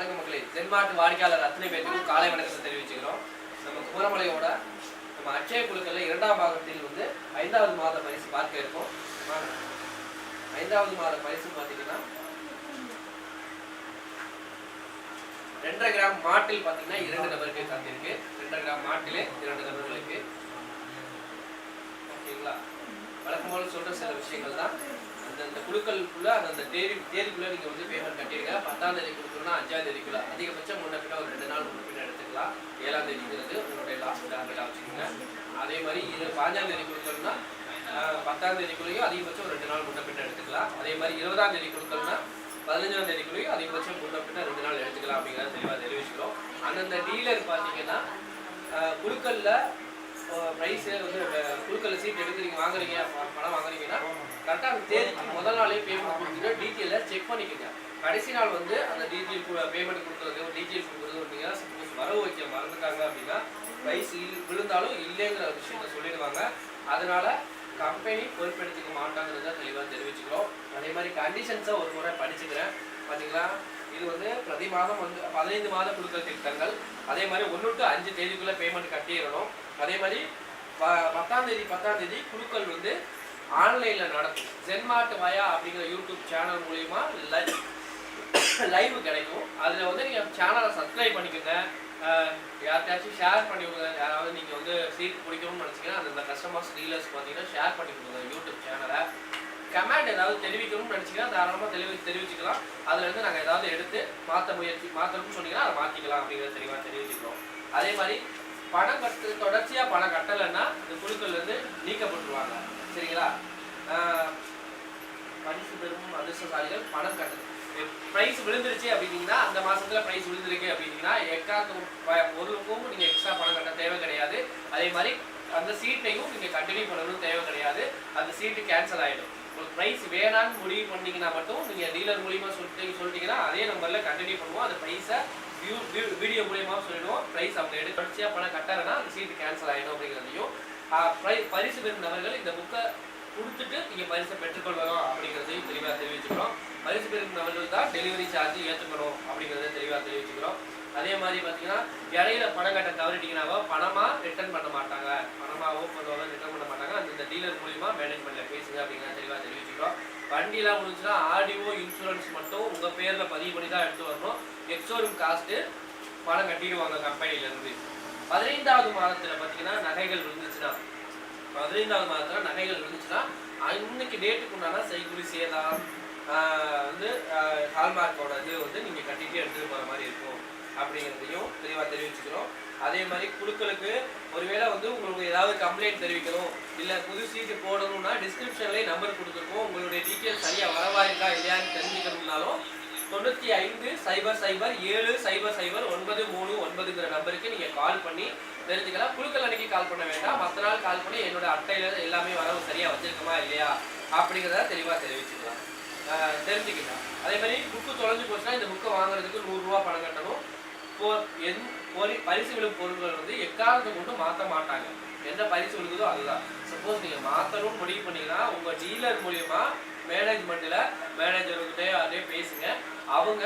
வணக்கம் மக்களே. தென்மாட்டு வாடிக்கையாளர் அத்தனை பேருக்கும் காலை வணக்கத்தை தெரிவிச்சுக்கிறோம். நம்ம குமரமலையோட நம்ம அட்சய குழுக்களில் இரண்டாம் பாகத்தில் வந்து ஐந்தாவது மாத பரிசு பார்க்க இருக்கோம். ஐந்தாவது மாத பரிசு பார்த்தீங்கன்னா ரெண்டரை கிராம் மாட்டில் பார்த்தீங்கன்னா இரண்டு நபருக்கு காத்திருக்கு ரெண்டரை கிராம் மாட்டிலே இரண்டு நபர்களுக்கு. ஓகேங்களா? வழக்கம் போல சொல்ற சில விஷயங்கள் தான் அந்தந்த குழுக்களுக்குள்ள அந்தந்த தேதி தேதிக்குள்ள நீங்க வந்து பேமெண்ட் கட்டிடுங்க. பத்தாம் தேதி கொடுக்கணும்னா அஞ்சாம் தேதிக்குள்ள. அதிகபட்சம் முன்ன பின்ன ஒரு ரெண்டு நாள் முன்ன பின்ன எடுத்துக்கலாம். ஏழாம் தேதிங்கிறது உங்களுடைய லாஸ்ட் டார்கெட்டாக வச்சுக்கோங்க. அதே மாதிரி இது பாஞ்சாம் தேதி கொடுக்கணும்னா பத்தாம் தேதிக்குள்ளேயும் அதிகபட்சம் ஒரு ரெண்டு நாள் முன்ன பின்ன எடுத்துக்கலாம். அதே மாதிரி இருபதாம் தேதி கொடுக்கணும்னா பதினஞ்சாம் தேதிக்குள்ளேயும் அதிகபட்சம் முன்ன பின்ன ரெண்டு நாள் எடுத்துக்கலாம் அப்படிங்கிறத தெளிவாக தெரிவிச்சுக்கிறோம். அந்தந்த டீலர் பார்த்தீங்கன்னா குழுக்கள்ல ப்ரைஸு வந்து குழுக்கள் சீட் எடுத்து நீங்கள் வாங்குறீங்க பணம் வாங்குறீங்கன்னா கரெக்டாக அந்த தேதிக்கு முதல் நாளே பேமெண்ட் கொடுத்துட்டு டீட்டெயிலில் செக் பண்ணிக்கோங்க. கடைசி நாள் வந்து அந்த டீட்டெயில் பேமெண்ட் கொடுக்குறது டீட்டெயில் கொடுக்குறது அப்படின்னா சப்போஸ் வரவு வைக்க மறந்துட்டாங்க அப்படின்னா ப்ரைஸ் விழுந்தாலும் இல்லைங்கிற விஷயத்த சொல்லிடுவாங்க. அதனால் கம்பெனி பொறுப்பெடுத்துக்க மாட்டாங்கிறத தெளிவாக தெரிவிச்சுக்கிறோம். அதே மாதிரி கண்டிஷன்ஸை ஒரு முறை படிச்சுக்கிறேன். பார்த்தீங்களா இது வந்து பிரதி மாதம் வந்து பதினைந்து மாத குழுக்கள் திட்டங்கள். அதே மாதிரி ஒன்று டு அஞ்சு தேதிக்குள்ளே பேமெண்ட் கட்டிடணும். அதே மாதிரி ப- பத்தாம் தேதி பத்தாம் தேதி குழுக்கள் வந்து ஆன்லைனில் நடக்கும். ஜென்மார்ட் வயா அப்படிங்கிற யூடியூப் சேனல் மூலிமா லைவ் லைவ் கிடைக்கும். அதில் வந்து நீங்கள் சேனலை சப்ஸ்கிரைப் பண்ணிக்கோங்க. யார்கிட்டயாச்சும் ஷேர் பண்ணி கொடுங்க யாராவது நீங்கள் வந்து சீட் பிடிக்கணும்னு நினச்சிங்கன்னா அந்த கஸ்டமர்ஸ் டீலர்ஸ் பார்த்தீங்கன்னா ஷேர் பண்ணி கொடுங்க. யூடியூப் சேனலை ஏதாவது தெரிவிக்கணும்னு நினச்சிங்கன்னா தாராளமாக தெளிவி தெரிவிச்சுக்கலாம். அதுலேருந்து நாங்கள் ஏதாவது எடுத்து மாற்ற முயற்சி மாற்றணும்னு சொன்னீங்கன்னா அதை மாற்றிக்கலாம் அப்படிங்கிறத தெளிவாக தெரிவிச்சுக்கிறோம். அதே மாதிரி பணம் கட்டு தொடர்ச்சியாக பணம் கட்டலைன்னா இந்த குழுக்கள்லேருந்து நீக்கப்பட்டுருவாங்க. சரிங்களா? பரிசு பெறும் அதிர்ஷ்டசாலிகள் பணம் கட்டணும் ப்ரைஸ் விழுந்துருச்சு அப்படின்னீங்கன்னா அந்த மாசத்துல ப்ரைஸ் விழுந்திருக்கு அப்படின்னீங்கன்னா எக்காக்கும் பொருளுக்கும் நீங்க எக்ஸ்ட்ரா பணம் கட்ட தேவை கிடையாது. அதே மாதிரி அந்த சீட்டையும் நீங்க கண்டினியூ பண்ணணும் தேவை கிடையாது. அந்த சீட்டு கேன்சல் ஆயிடும். உங்களுக்கு ப்ரைஸ் வேணான்னு முடிவு பண்ணீங்கன்னா மட்டும் நீங்கள் டீலர் மூலியமாக சொல்லிட்டு சொல்லிட்டீங்கன்னா அதே நம்பரில் கண்டினியூ பண்ணுவோம். அந்த ப்ரைஸை வீடியோ மூலியமாக சொல்லிடுவோம். ப்ரைஸ் அவங்க எடுத்து தொடர்ச்சியாக பணம் கட்டாங்கன்னா அந்த சீட்டு கேன்சல் ஆகிடும் அப்படிங்கிறதையும் ப்ரை பரிசு பெறும் நபர்கள் இந்த புக்கை கொடுத்துட்டு நீங்க பரிசை பெற்றுக்கொள்ளணும் அப்படிங்கிறதையும் தெளிவாக தெரிவிச்சுக்கிறோம். பரிசு பெறும் நபர்கள் தான் டெலிவரி சார்ஜ் ஏற்றுக்கணும் அப்படிங்கிறத தெளிவாக தெரிவிச்சுக்கிறோம். அதே மாதிரி பார்த்தீங்கன்னா இடையில பணம் கட்ட தவறிட்டீங்கன்னாவோ பணமா ரிட்டர்ன் பண்ண மாட்டாங்க. பணமாவோ பண்ணுவாங்க ரிட்டர்ன் பண்ண மாட்டாங்க. அந்த டீலர் மூலியமா மேனேஜ்மெண்ட்ல பேசுங்க அப்படிங்கிறத தெளிவாக தெரிவிச்சுக்கிறோம். வண்டிலாம் முடிஞ்சுன்னா ஆடியோ இன்சூரன்ஸ் மட்டும் உங்க பேர்ல பதிவு பண்ணி தான் எடுத்து வரணும். எக்ஸோரூம் காஸ்ட்டு பணம் கட்டிடுவாங்க கம்பெனில இருந்து. பதினைந்தாவது மாதத்துல பார்த்தீங்கன்னா நகைகள் இருந்துச்சுன்னா பதினைந்தாவது மாதத்தில் நகைகள் இருந்துச்சுன்னா இன்னைக்கு டேட்டுக்கு உண்டான செய்குறி சேதாரம் வந்து ஹால்மார்க்கோட இது வந்து நீங்கள் கட்டிட்டு எடுத்துகிட்டு போகிற மாதிரி இருக்கும் அப்படிங்கிறதையும் தெளிவாக தெரிவிச்சுக்கிறோம். அதே மாதிரி குழுக்களுக்கு ஒருவேளை வந்து உங்களுக்கு ஏதாவது கம்ப்ளைண்ட் தெரிவிக்கணும் இல்லை புது சீட்டு போடணும்னா டிஸ்கிரிப்ஷன்லேயே நம்பர் கொடுத்துருக்கோம் உங்களுடைய டீட்டெயில் சரியாக வரவா இருக்கா இல்லையான்னு தெரிஞ்சுக்கணும்னாலும் தொண்ணூத்தி ஐந்து சைபர் சைபர் ஏழு சைபர் சைபர் ஒன்பது மூணு ஒன்பதுங்கிற நம்பருக்கு நீங்க கால் பண்ணி தெரிஞ்சுக்கலாம். குழுக்கள் அன்னைக்கு கால் பண்ண வேண்டாம். மற்ற நாள் கால் பண்ணி என்னோட அட்டையில எல்லாமே வரவு சரியா வச்சிருக்கோமா இல்லையா அப்படிங்கிறத தெளிவா தெரிவிச்சுக்கலாம். தெரிஞ்சுக்கலாம் அதே மாதிரி புக்கு தொலைஞ்சு போச்சுன்னா இந்த புக்கை வாங்குறதுக்கு நூறு ரூபா பணம் கட்டணும். போ எந் பரிசு விழும் பொருட்கள் வந்து எக்காரணத்தை கொண்டு மாற்ற மாட்டாங்க. எந்த பரிசு விழுகுதோ அதுதான். சப்போஸ் நீங்க மாத்தணும்னு முடிவு பண்ணீங்கன்னா உங்க டீலர் மூலியமா மேனேஜ்மெண்ட்டில் மேனேஜர்கிட்டே அதே பேசுங்க. அவங்க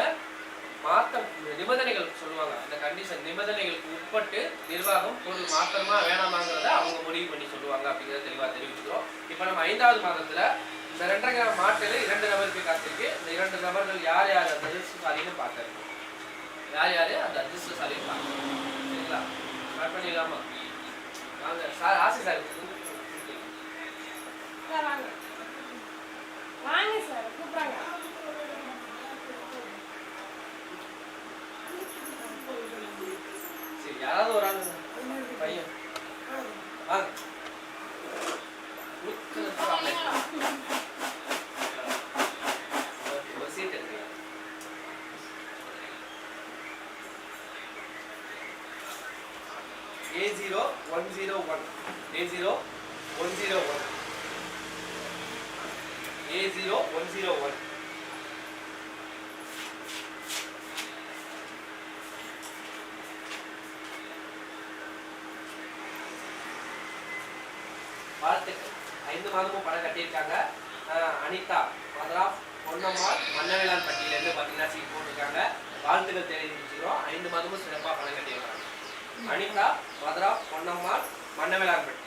மாற்ற நிபந்தனைகள் சொல்லுவாங்க. அந்த கண்டிஷன் நிபந்தனைகளுக்கு உட்பட்டு நிர்வாகம் பொருள் மாத்தணுமா வேணாமாங்கிறத அவங்க முடிவு பண்ணி சொல்லுவாங்க அப்படிங்கிறத தெளிவாக தெரிவிச்சுக்கிறோம். இப்போ நம்ம ஐந்தாவது மாதத்தில் இந்த ரெண்டரை கிராம் மாட்டில் இரண்டு நபருக்கு காத்திருக்கு. இந்த இரண்டு நபர்கள் யார் யார் அந்த அதிர்ஷ்டசாலின்னு பார்க்கறது யார் யார் அந்த அதிர்ஷ்டசாலின்னு பார்க்கணும் சரிங்களா? ஸ்டார்ட் பண்ணிடலாமா? வாங்க. சார் ஆசை சார் சார் வாங்க. வாங்க சார் கூப்பிடுறாங்க. சரி யாராவது ஒரு ஆள் பையன். வாங்க. ஒரு சீட் எடுங்க A zero one zero one A zero one zero one வாழ்த்துக்கள். ஐந்து மாதமும் பணம் கட்டியிருக்காங்க. அஹ் அனிதா மதராஃப் பொன்னம்மாள் மன்னவேளான் பட்டியிலேருந்து பார்த்தீங்கன்னா சீட் போட்டிருக்காங்க. வாழ்த்துக்கள் தெரிவிச்சுக்கிறோம். ஐந்து மாதமும் சிறப்பாக பணம் கட்டியிருக்காங்க. அனிதா மதுரா பொன்னம்மாள் மன்னவேளார்பட்டி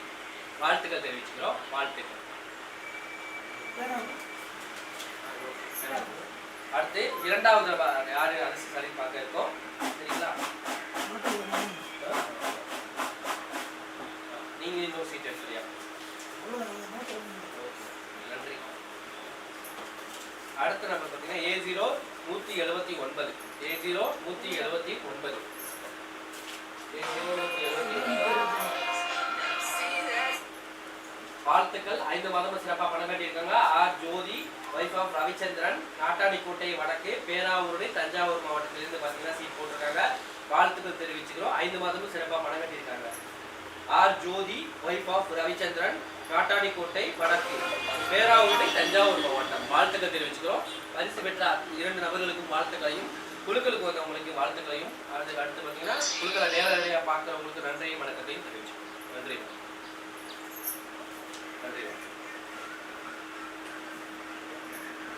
வாழ்த்துக்கள் தெரிவிச்சுக்கிறோம். வாழ்த்துக்கள் அடுத்து இரண்டாவது நபர் யாரு அரசு சரி பார்க்க இருக்கோம் சரிங்களா? நீங்க இன்னொரு சீட் எடுத்துலையா நன்றி. அடுத்த நம்பர் பார்த்தீங்கன்னா ஏ ஜீரோ நூற்றி எழுபத்தி ஒன்பது. ஏ ஜீரோ நூற்றி எழுபத்தி ஒன்பது. ஏ ஜீரோ நூற்றி எழுபத்தி வாழ்த்துக்கள். ஐந்து மாதமும் சிறப்பாக பணம் கட்டியிருக்காங்க. R Joe wife of Ravichandran Nattanikottai வடக்கு பேராவூரணி தஞ்சாவூர் மாவட்டத்திலிருந்து பார்த்தீங்கன்னா சீட் போட்டிருக்காங்க. வாழ்த்துக்கள் தெரிவிச்சுக்கிறோம். ஐந்து மாதமும் சிறப்பாக பணம் கட்டியிருக்காங்க. R Jyothi wife of Ravichandran Nattanikottai வடக்கு பேராவூரணி தஞ்சாவூர் மாவட்டம். வாழ்த்துக்கள் தெரிவிச்சுக்கிறோம். பரிசு பெற்ற இரண்டு நபர்களுக்கும் வாழ்த்துக்களையும் குழுக்களுக்கு வந்தவங்களுக்கு வாழ்த்துக்களையும். அடுத்து அடுத்து பார்த்தீங்கன்னா குழுக்களை நேரடியாக பார்க்குறவங்களுக்கு நன்றியும் வணக்கத்தையும் தெரிவிச்சுக்கிறோம். நன்றி. நன்றி.